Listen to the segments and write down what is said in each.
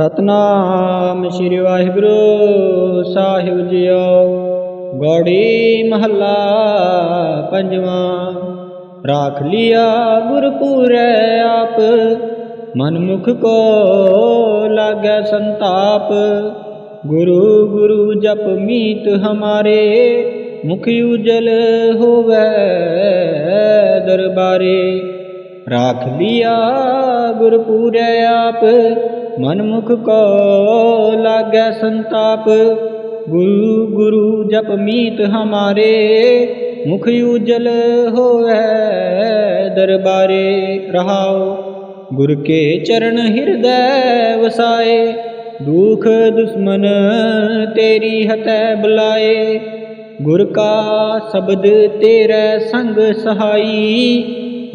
ਸਤਨਾਮ ਸ੍ਰੀ ਵਾਹਿਗੁਰੂ ਸਾਹਿਬ ਜੀਓ। ਗੋੜੀ ਮਹੱਲਾ ਪੰਜਵਾਂ। ਰਾਖ ਲਿਆ ਗੁਰਪੂਰੈ ਆਪ। ਮਨ ਮੁਖ ਕੋ ਲਾਗੈ ਸੰਤਾਪ। ਗੁਰੂ ਗੁਰੂ ਜਪ ਮੀਤ ਹਮਾਰੇ। ਮੁਖ ਉਜਲ ਹੋਵੇ ਦਰਬਾਰੇ। ਰਾਖ ਲਿਆ ਗੁਰਪੂਰੈ ਆਪ, ਮਨਮੁਖ ਕੋ ਲਾਗੈ ਸੰਤਾਪ। ਗੁਰੂ ਗੁਰੂ ਜਪ ਮੀਤ ਹਮਾਰੇ, ਮੁਖ ਉਜਲ ਹੋਵੇ ਦਰਬਾਰੇ। ਰਹਾਓ, ਗੁਰ ਕੇ ਚਰਨ ਹਿਰਦੈ ਵਸਾਏ, ਦੁਖ ਦੁਸ਼ਮਨ ਤੇਰੀ ਹਤੈ ਬੁਲਾਏ। ਗੁਰ ਕਾ ਸ਼ਬਦ ਤੇਰੇ ਸੰਗ ਸਹਾਈ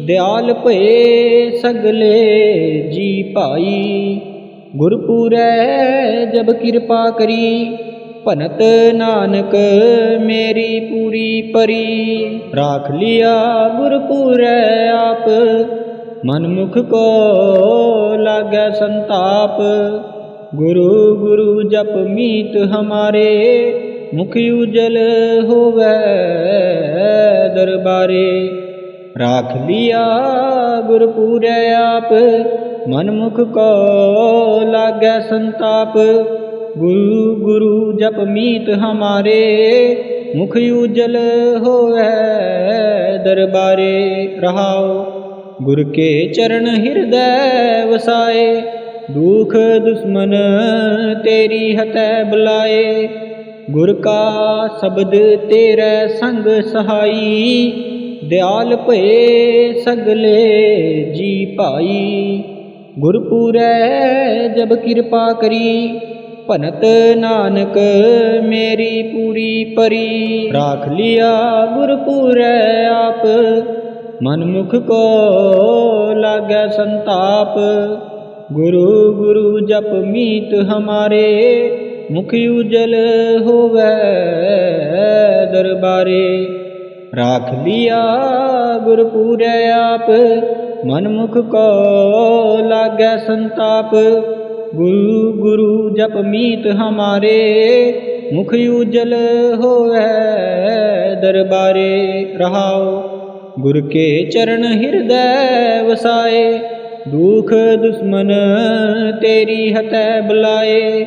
ਦਿਆਲ ਭਏ ਸਗਲੇ ਜੀ ਭਾਈ। ਗੁਰਪੂਰੈ ਜਬ ਕਿਰਪਾ ਕਰੀ, ਭਨਤ ਨਾਨਕ ਮੇਰੀ ਪੂਰੀ ਪਰੀ। ਰਾਖ ਲਿਆ ਗੁਰਪੂਰੈ ਆਪ ਮਨਮੁਖ ਕੋ ਲਾਗੈ ਸੰਤਾਪ। ਗੁਰੂ ਗੁਰੂ ਜਪ ਮੀਤ ਹਮਾਰੇ, ਮੁਖ ਉਜਲ ਹੋਵੇ ਦਰਬਾਰੇ। ਰਾਖ ਲਿਆ ਗੁਰਪੂਰੈ ਆਪ ਮਨ ਮੁਖ ਕੋ ਲਾਗੈ ਸੰਤਾਪ। ਗੁਰੂ ਗੁਰੂ ਜਪ ਮੀਤ ਹਮਾਰੇ, ਮੁਖ ਉਜਲ ਹੋਵੇ ਦਰਬਾਰੇ। ਰਹਾਓ, ਗੁਰ ਕੇ ਚਰਨ ਹਿਰਦੈ ਵਸਾਏ, ਦੁਖ ਦੁਸ਼ਮਨ ਤੇਰੀ ਹਤੈ ਬੁਲਾਏ। ਗੁਰ ਕਾ ਸ਼ਬਦ ਤੇਰੇ ਸੰਗ ਸਹਾਈ ਦਿਆਲ ਭਏ ਸਗਲੇ ਜੀ ਭਾਈ। ਗੁਰਪੂਰੈ ਜਬ ਕਿਰਪਾ ਕਰੀ, ਭਨਤ ਨਾਨਕ ਮੇਰੀ ਪੂਰੀ ਪਰੀ। ਰਾਖ ਲਿਆ ਗੁਰਪੂਰੈ ਆਪ, ਮਨਮੁਖ ਕੋ ਲਾਗੈ ਸੰਤਾਪ। ਗੁਰੂ ਗੁਰੂ ਜਪ ਮੀਤ ਹਮਾਰੇ, ਮੁਖ ਉਜਲ ਹੋਵੇ ਦਰਬਾਰੇ। ਰਾਖ ਲਿਆ ਗੁਰਪੂਰੈ ਆਪ, ਮਨਮੁਖ ਕੋ ਲਾਗੈ ਸੰਤਾਪ। ਗੁਰੂ ਗੁਰੂ ਜਪ ਮੀਤ ਹਮਾਰੇ, ਮੁਖ ਉਜਲ ਹੋਵੇ ਦਰਬਾਰੇ। ਰਹਾਓ, ਗੁਰ ਕੇ ਚਰਨ ਹਿਰਦੈ ਵਸਾਏ, ਦੁਖ ਦੁਸ਼ਮਨ ਤੇਰੀ ਹਤੈ ਬੁਲਾਏ।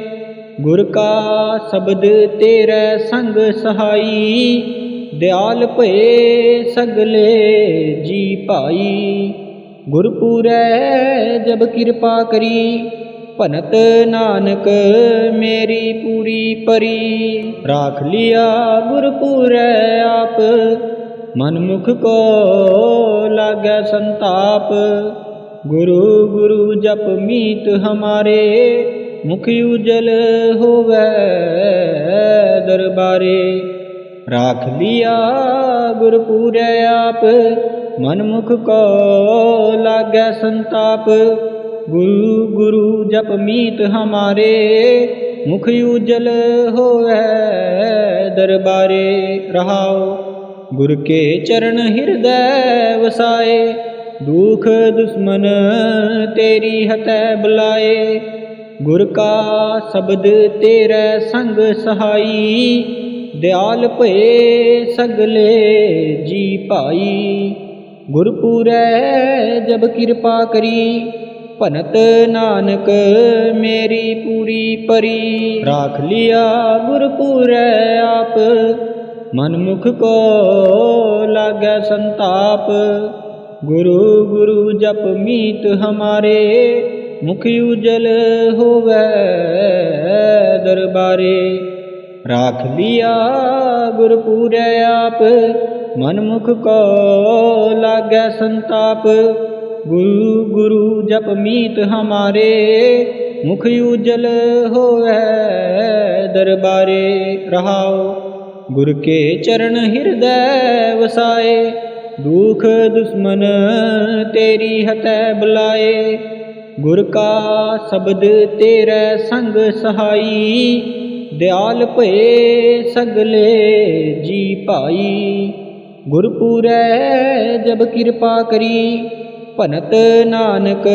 ਗੁਰ ਕਾ ਸ਼ਬਦ ਤੇਰੇ ਸੰਗ ਸਹਾਈ ਦਿਆਲ ਭਏ ਸਗਲੇ ਜੀ ਭਾਈ। ਗੁਰਪੂਰੈ ਜਬ ਕਿਰਪਾ ਕਰੀ, ਭਨਤ ਨਾਨਕ ਮੇਰੀ ਪੂਰੀ ਪਰੀ। ਰਾਖ ਲਿਆ ਗੁਰਪੂਰੈ ਆਪ, ਮਨਮੁਖ ਕੋ ਲਾਗੈ ਸੰਤਾਪ। ਗੁਰੂ ਗੁਰੂ ਜਪ ਮੀਤ ਹਮਾਰੇ, ਮੁਖ ਉਜਲ ਹੋਵੇ ਦਰਬਾਰੇ। ਰਾਖ ਲਿਆ ਗੁਰਪੂਰੈ ਆਪ ਮਨ ਮੁਖ ਕੋ ਲਾਗੈ ਸੰਤਾਪ। ਗੁਰੂ ਗੁਰੂ ਜਪ ਮੀਤ ਹਮਾਰੇ, ਮੁਖ ਉਜਲ ਹੋਵੇ ਦਰਬਾਰੇ। ਰਹਾਓ ਗੁਰ ਕੇ ਚਰਨ ਹਿਰਦੈ ਵਸਾਏ, ਦੁਖ ਦੁਸ਼ਮਨ ਤੇਰੀ ਹਤੈ ਬੁਲਾਏ। ਗੁਰ ਕਾ ਸ਼ਬਦ ਤੇਰੇ ਸੰਗ ਸਹਾਈ ਦਿਆਲ ਭਏ ਸਗਲੇ ਜੀ ਭਾਈ। ਗੁਰਪੂਰੈ ਜਬ ਕਿਰਪਾ ਕਰੀ, ਭਨਤ ਨਾਨਕ ਮੇਰੀ ਪੂਰੀ ਪਰੀ। ਰਾਖ ਲਿਆ ਗੁਰਪੁਰੈ ਆਪ, ਮਨਮੁਖ ਕੋ ਲਾਗੈ ਸੰਤਾਪ। ਗੁਰੂ ਗੁਰੂ ਜਪ ਮੀਤ ਹਮਾਰੇ, ਮੁਖ ਉਜਲ ਹੋਵੇ ਦਰਬਾਰੇ। ਰਾਖ ਲਿਆ ਗੁਰਪੂਰੈ ਆਪ, ਮਨਮੁਖ ਕੋ ਲਾਗੈ ਸੰਤਾਪ। ਗੁਰੂ ਗੁਰੂ ਜਪ ਮੀਤ ਹਮਾਰੇ, ਮੁਖ ਉਜਲ ਹੋਵੇ ਦਰਬਾਰੇ। ਰਹਾਓ, ਗੁਰ ਕੇ ਚਰਨ ਹਿਰਦੈ ਵਸਾਏ, ਦੁਖ ਦੁਸ਼ਮਨ ਤੇਰੀ ਹਤੈ ਬੁਲਾਏ। ਗੁਰ ਕਾ ਸ਼ਬਦ ਤੇਰੇ ਸੰਗ ਸਹਾਈ ਦਿਆਲ ਭਏ ਸਗਲੇ ਜੀ ਭਾਈ। ਗੁਰਪੂਰੈ ਜਬ ਕਿਰਪਾ ਕਰੀ, ਭਨਤ ਨਾਨਕ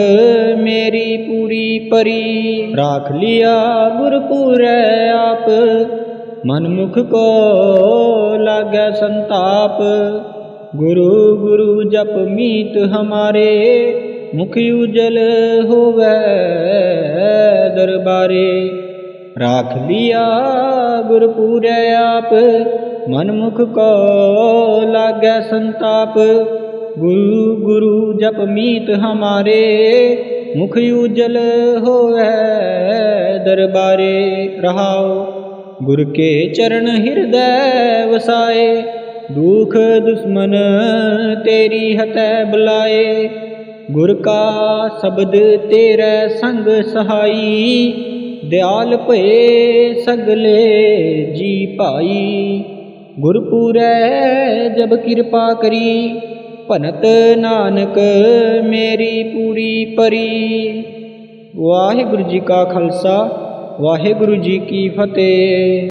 ਮੇਰੀ ਪੂਰੀ ਪਰੀ। ਰਾਖ ਲਿਆ ਗੁਰਪੂਰੈ ਆਪ, ਮਨਮੁਖ ਕੋ ਲਾਗੈ ਸੰਤਾਪ। ਗੁਰੂ ਗੁਰੂ ਜਪ ਮੀਤ ਹਮਾਰੇ, ਮੁਖ ਉਜਲ ਹੋਵੈ ਦਰਬਾਰੇ। ਰਾਖ ਲਿਆ ਗੁਰਪੂਰੈ ਆਪ ਮਨ ਮੁਖ ਕੋ ਲਾਗੈ ਸੰਤਾਪ। ਗੁਰੂ ਗੁਰੂ ਜਪ ਮੀਤ ਹਮਾਰੇ, ਮੁਖ ਉਜਲ ਹੋਵੈ ਦਰਬਾਰੇ। ਰਹਾਉ, ਗੁਰ ਕੇ ਚਰਨ ਹਿਰਦੈ ਵਸਾਏ, ਦੁਖ ਦੁਸ਼ਮਨ ਤੇਰੀ ਹਤੈ ਬੁਲਾਏ। ਗੁਰ ਕਾ ਸ਼ਬਦ ਤੇਰੇ ਸੰਗ ਸਹਾਈ ਦਿਆਲ ਭਏ ਸਗਲੇ ਜੀ ਭਾਈ। ਗੁਰਪੂਰੈ ਜਬ ਕਿਰਪਾ ਕਰੀ, ਭਨਤ ਨਾਨਕ ਮੇਰੀ ਪੂਰੀ ਪਰੀ। ਵਾਹਿਗੁਰੂ ਜੀ ਕਾ ਖਾਲਸਾ, ਵਾਹਿਗੁਰੂ ਜੀ ਕੀ ਫਤਿਹ।